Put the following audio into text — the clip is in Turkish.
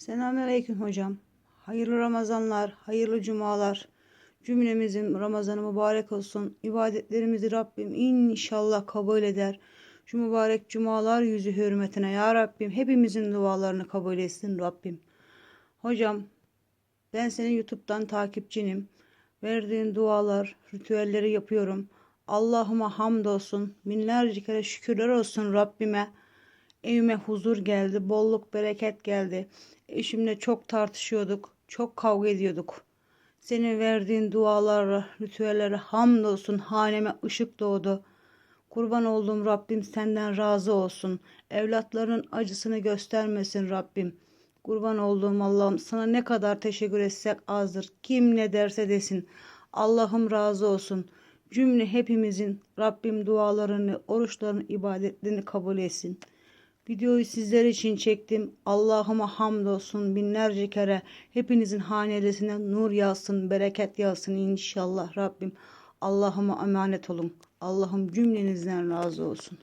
Selamünaleyküm hocam. Hayırlı Ramazanlar, hayırlı cumalar. Cümlemizin Ramazanı mübarek olsun. İbadetlerimizi Rabbim inşallah kabul eder. Şu mübarek cumalar yüzü hürmetine ya Rabbim hepimizin dualarını kabul etsin Rabbim. Hocam ben senin YouTube'dan takipçinim. Verdiğin dualar, ritüelleri yapıyorum. Allah'ıma hamdolsun. Binlerce kere şükürler olsun Rabbime. Evime huzur geldi, bolluk bereket geldi. Eşimle çok tartışıyorduk, çok kavga ediyorduk. Senin verdiğin dualara, ritüellere hamdolsun haneme ışık doğdu. Kurban olduğum Rabbim senden razı olsun. Evlatların acısını göstermesin Rabbim. Kurban olduğum Allah'ım sana ne kadar teşekkür etsek azdır. Kim ne derse desin. Allah'ım razı olsun. Cümle hepimizin Rabbim dualarını, oruçlarını, ibadetlerini kabul etsin. Videoyu sizler için çektim. Allah'ıma hamdolsun binlerce kere. Hepinizin hanelerine nur yağsın, bereket yağsın inşallah Rabbim. Allah'ıma emanet olun. Allah'ım cümlenizden razı olsun.